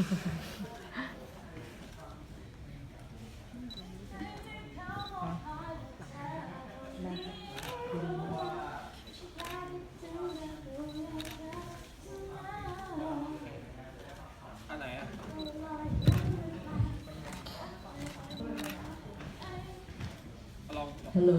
อันไหฮัลโหล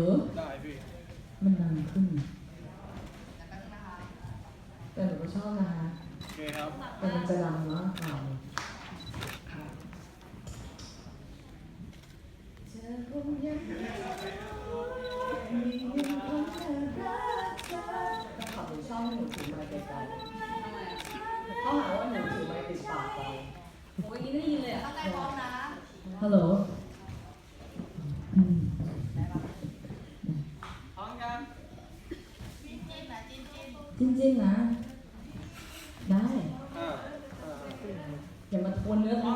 พร้อมกันจิ้นจิ้นนะ ได้ อ่าอ่าอย่ามาทวนเนื้อพร้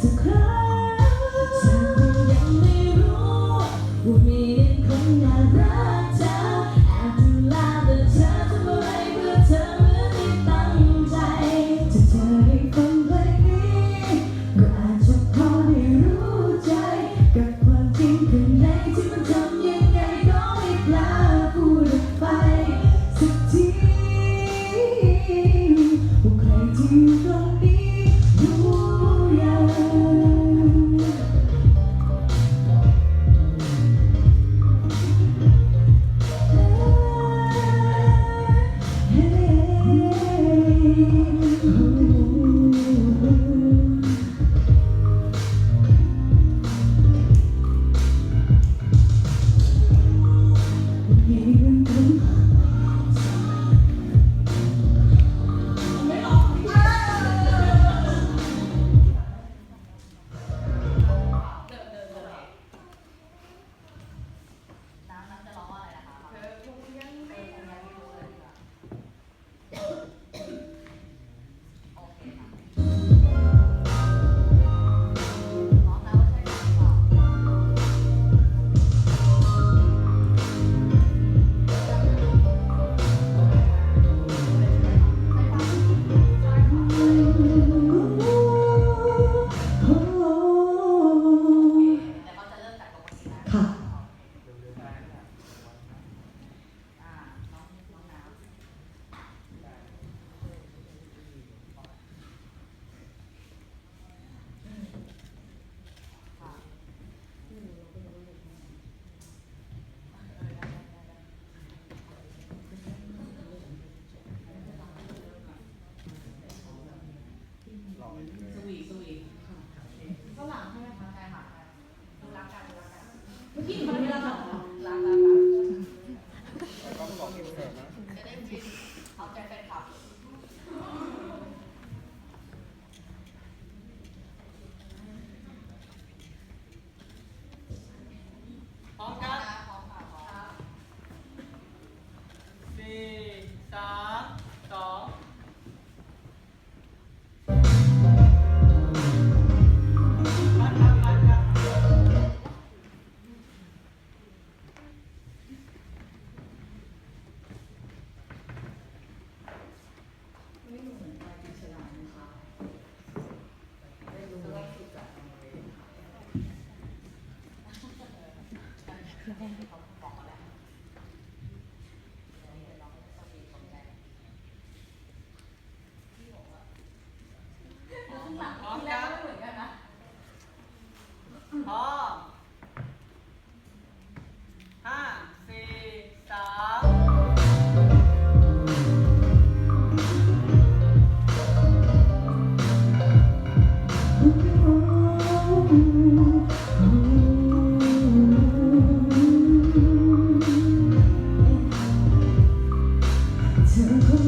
สัก 好了。circle